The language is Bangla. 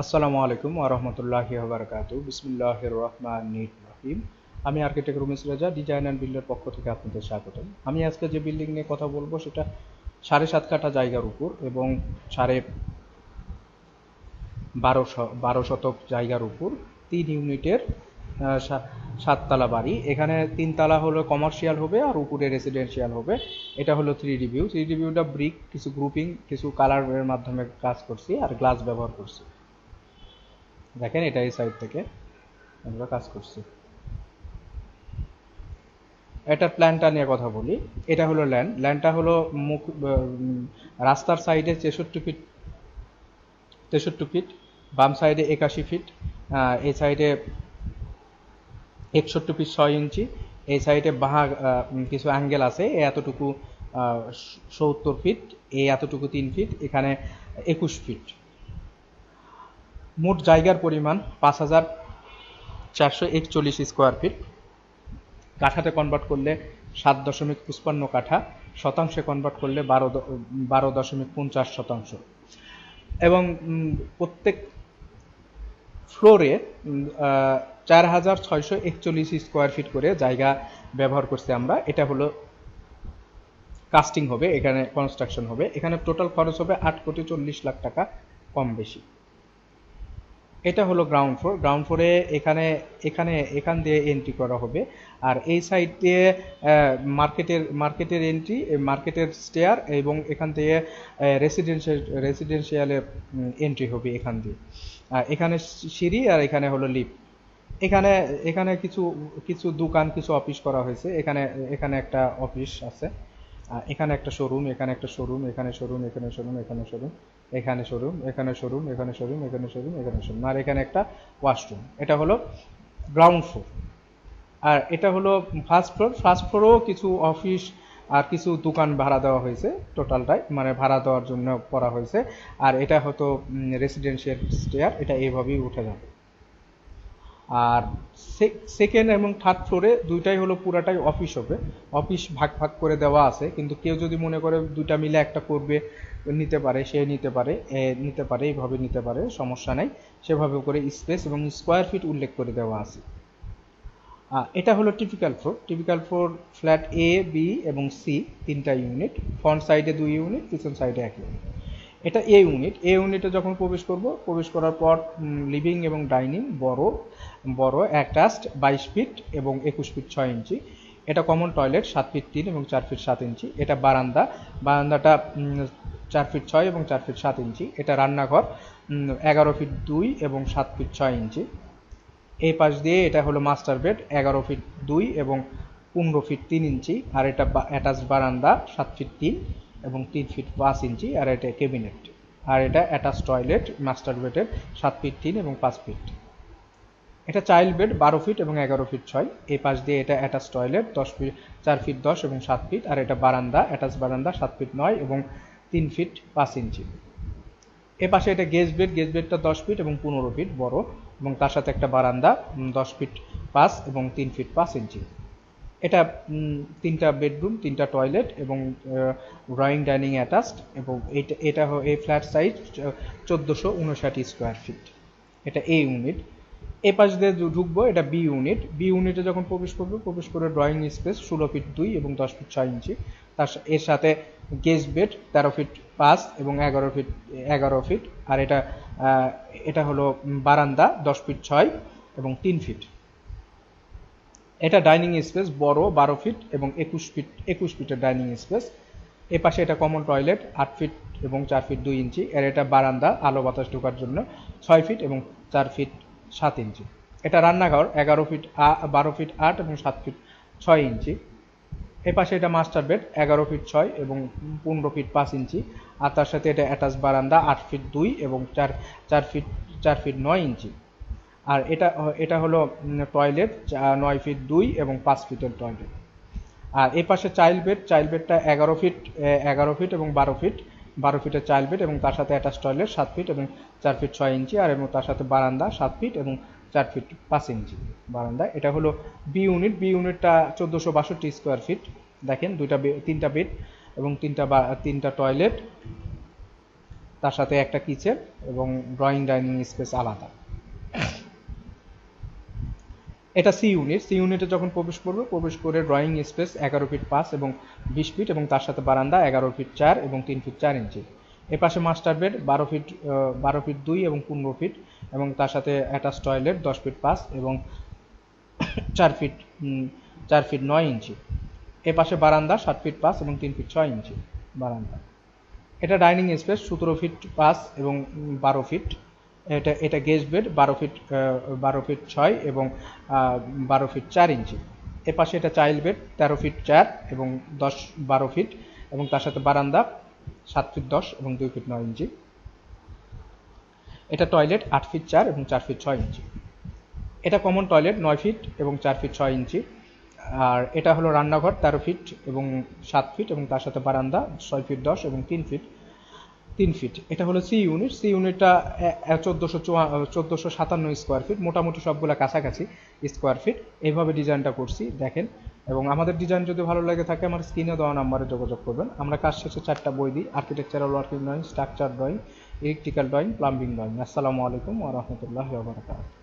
আসসালামু আলাইকুম ওরহমতুল্লাহ বারকাত বিসমুল্লাহ রহমান রহিম। আমি আর্কিটেক্ট রুমেশ রাজা, ডিজাইন অ্যান্ড বিল্ডের পক্ষ থেকে আপনাদের স্বাগত আমি আজকে যে বিল্ডিং নিয়ে কথা বলব, সেটা সাড়ে সাত কাঠা জায়গার উপর এবং সাড়ে বারো বারো শতক জায়গার উপর তিন ইউনিটের সাততলা বাড়ি। এখানে তিনতলা হলো কমার্শিয়াল হবে আর উপরে রেসিডেন্সিয়াল হবে। এটা হলো থ্রি রিভিউ থ্রি রিভিউটা ব্রিক, কিছু গ্রুপিং, কিছু কালারের মাধ্যমে কাজ করছি আর গ্লাস ব্যবহার করছি। দেখেন এটা এই সাইড থেকে আমরা কাজ করছি। এটা প্ল্যানটা নিয়ে কথা বলি। এটা হলো ল্যান্ড ল্যান্ডটা হলো মুখ রাস্তার সাইডে ছেষট্টি ফিট তেষট্টি ফিট বাম সাইডে একাশি ফিট এই সাইডে একষট্টি ফিট ছয় ইঞ্চি, এই সাইডে বাহা কিছু অ্যাঙ্গেল আছে এতটুকু সত্তর ফিট এই এতটুকু তিন ফিট এখানে একুশ ফিট মোট জায়গার পরিমাণ পাঁচ হাজার চারশো একচল্লিশ স্কোয়ার ফিট কাঠাতে কনভার্ট করলে সাত দশমিক পঁচপান্ন কাঠা, শতাংশে কনভার্ট করলে বারো বারো দশমিক পঞ্চাশ শতাংশ। এবং প্রত্যেক ফ্লোরে চার হাজার ছয়শো একচল্লিশ স্কোয়ার ফিট করে জায়গা ব্যবহার করছি আমরা। এটা হলো কাস্টিং হবে, এখানে কনস্ট্রাকশন হবে। এখানে টোটাল খরচ হবে আট কোটি চল্লিশ লাখ টাকা কম বেশি। এটা হলো গ্রাউন্ড ফ্লোর গ্রাউন্ড ফ্লোরে এখানে এখানে, এখান দিয়ে এন্ট্রি করা হবে। আর এই সাইড দিয়ে মার্কেটের মার্কেটের এন্ট্রি মার্কেটের স্টেয়ার এবং এখান থেকে রেসিডেন্সিয়াল রেসিডেন্সিয়ালে এন্ট্রি হবে এখান দিয়ে। আর এখানে সিঁড়ি আর এখানে হলো লিফট এখানে এখানে কিছু কিছু দোকান, কিছু অফিস করা হয়েছে। এখানে এখানে একটা অফিস আছে। এখানে একটা শোরুম এখানে একটা শোরুম এখানে শোরুম এখানে শোরুম এখানে শোরুম এখানে শোরুম এখানে শোরুম এখানে শোরুম এখানে শোরুম এখানে শোরুম আর এখানে একটা ওয়াশরুম এটা হলো গ্রাউন্ড ফ্লোর আর এটা হলো ফার্স্ট ফ্লোর ফার্স্ট ফ্লোরও কিছু অফিস আর কিছু দোকান ভাড়া দেওয়া হয়েছে টোটালটাই মানে ভাড়া দেওয়ার জন্য করা হয়েছে। আর এটা হয়তো রেসিডেন্সিয়াল স্টেয়ার এটা এইভাবেই উঠে যাবে। আর সেকেন্ড এবং থার্ড ফ্লোরে দুইটাই হলো পুরাটাই অফিস হবে। অফিস ভাগ ভাগ করে দেওয়া আছে কিন্তু কেউ যদি মনে করে দুইটা মিলে একটা করবে নিতে পারে সে নিতে পারে এ, নিতে পারে এইভাবে নিতে পারে সমস্যা নাই। সেভাবে করে স্পেস এবং স্কোয়ার ফিট উল্লেখ করে দেওয়া আছে। এটা হলো typical floor typical floor flat A B এবং সি তিনটা ইউনিট ফ্রন্ট সাইডে দুই ইউনিট পিছন সাইডে এক ইউনিট এটা এ ইউনিট এ ইউনিটে যখন প্রবেশ করব প্রবেশ করার পর লিভিং এবং ডাইনিং বড়। বড় অ্যাটাচড বাইশ ফিট এবং একুশ ফিট ছয় ইঞ্চি। এটা কমন টয়লেট সাত ফিট তিন এবং চার ফিট সাত ইঞ্চি। এটা বারান্দা, বারান্দাটা চার ফিট ছয় এবং চার ফিট সাত ইঞ্চি। এটা রান্নাঘর এগারো ফিট দুই এবং সাত ফিট ছয় ইঞ্চি। এই পাশ দিয়ে এটা হলো মাস্টার বেড এগারো ফিট দুই এবং পনেরো ফিট তিন ইঞ্চি। আর এটা অ্যাটাচ বারান্দা, সাত ফিট তিন এবং তিন ফিট পাঁচ ইঞ্চি। আর এটা ক্যাবিনেট আর এটা অ্যাটাচ টয়লেট মাস্টার বেডের সাত ফিট তিন এবং পাঁচ ফিট এটা চাইল্ড বেড, বারো ফিট এবং এগারো ফিট ছয়। এই পাশ দিয়ে এটা অ্যাটাচ টয়লেট দশ ফিট, চার ফিট দশ এবং সাত ফিট। আর এটা বারান্দা অ্যাটাচ বারান্দা, সাত ফিট নয় এবং তিন ফিট পাঁচ ইঞ্চি। এ পাশে এটা গেজ বেড, গেজ বেডটা দশ ফিট এবং পনেরো ফিট বড় এবং তার সাথে একটা বারান্দা দশ ফিট পাঁচ এবং তিন ফিট পাঁচ ইঞ্চি। এটা তিনটা বেডরুম, তিনটা টয়লেট এবং ড্রয়িং ডাইনিং অ্যাটাচড এবং এটা এটা এই ফ্ল্যাট সাইজ চোদ্দোশো উনষাট স্কোয়ার ফিট এটা এ ইউনিট এ পাশ দিয়ে ঢুকবো, এটা বি ইউনিট বি ইউনিটে যখন প্রবেশ করব, প্রবেশ করে ড্রয়িং স্পেস ষোলো ফিট দুই এবং দশ ফিট ছয় ইঞ্চি। তার এর সাথে গেস্ট বেড তেরো ফিট পাঁচ এবং এগারো ফিট এগারো ফিট আর এটা এটা হলো বারান্দা, দশ ফিট ছয় এবং তিন ফিট এটা ডাইনিং স্পেস বড়, বারো ফিট এবং একুশ ফিট একুশ ফিটের ডাইনিং স্পেস এ পাশে এটা কমন টয়লেট আট ফিট এবং চার ফিট দুই ইঞ্চি। এর এটা বারান্দা, আলো বাতাস ঢোকার জন্য ছয় ফিট এবং চার ফিট সাত ইঞ্চি। এটা রান্নাঘর, এগারো ফিট বারো ফিট আট এবং সাত ফিট ছয় ইঞ্চি। এ পাশে এটা মাস্টার বেড, এগারো ফিট ছয় এবং পনেরো ফিট পাঁচ ইঞ্চি। আর তার সাথে এটা অ্যাটাচ বারান্দা আট ফিট দুই এবং চার চার ফিট চার ফিট নয় ইঞ্চি। আর এটা এটা হলো টয়লেট নয় ফিট দুই এবং পাঁচ ফিটের টয়লেট। আর এই পাশে চাইল্ড বেড, চাইল্ড বেডটা এগারো ফিট এগারো ফিট এবং বারো ফিট। বারো ফিটের চাইল্ড বেড এবং তার সাথে অ্যাটাচ টয়লেট সাত ফিট এবং চার ফিট ছয় ইঞ্চি আর এবং তার সাথে বারান্দা সাত ফিট এবং চার ফিট পাঁচ ইঞ্চি বারান্দা। এটা হলো বি ইউনিট বি ইউনিটটা চোদ্দোশো বাষট্টি স্কোয়ার ফিট দেখেন দুইটা তিনটা বেড এবং তিনটা তিনটা টয়লেট তার সাথে একটা কিচেন এবং ড্রয়িং ডাইনিং স্পেস আলাদা। এটা সি ইউনিট সি ইউনিটে যখন প্রবেশ করবে, প্রবেশ করে ড্রয়িং স্পেস এগারো ফিট পাঁচ এবং বিশ ফিট এবং তার সাথে বারান্দা এগারো ফিট চার এবং তিন ফিট চার ইঞ্চি এ পাশে মাস্টার বেড বারো ফিট বারো ফিট দুই এবং পনেরো ফিট এবং তার সাথে অ্যাটাচ টয়লেট দশ ফিট পাঁচ এবং চার ফিট চার ফিট নয় ইঞ্চি এ পাশে বারান্দা সাত ফিট পাঁচ এবং তিন ফিট ছয় ইঞ্চি বারান্দা। এটা ডাইনিং স্পেস সতেরো ফিট পাঁচ এবং বারো ফিট এটা এটা গেস্ট বেড বারো ফিট বারো ফিট ছয় এবং বারো ফিট চার ইঞ্চি। এ পাশে এটা চাইল্ড বেড তেরো ফিট চার এবং দশ, বারো ফিট এবং তার সাথে বারান্দা সাত ফিট দশ এবং দুই ফিট নয় ইঞ্চি। এটা টয়লেট আট ফিট চার এবং চার ফিট ছয় ইঞ্চি। এটা কমন টয়লেট নয় ফিট এবং চার ফিট ছয় ইঞ্চি। আর এটা হলো রান্নাঘর তেরো ফিট এবং সাত ফিট এবং তার সাথে বারান্দা ছয় ফিট দশ এবং তিন ফিট তিন ফিট এটা হলো সি ইউনিট সি ইউনিটটা চোদ্দোশো চোদ্দোশো সাতান্ন স্কোয়ার ফিট মোটামুটি সবগুলা কাছাকাছি স্কোয়ার ফিট এইভাবে ডিজাইনটা করছি, দেখেন। এবং আমাদের ডিজাইন যদি ভালো লাগে থাকে, আমার স্ক্রিনে দেওয়া নাম্বারে যোগাযোগ করবেন। আমরা কাজ শেষে চারটা বই দিই। Architectural working drawing structure drawing electrical drawing plumbing drawing আসসালামু আলাইকুম ওয়া রহমতুল্লাহ ওয়া বারাকাতুহু।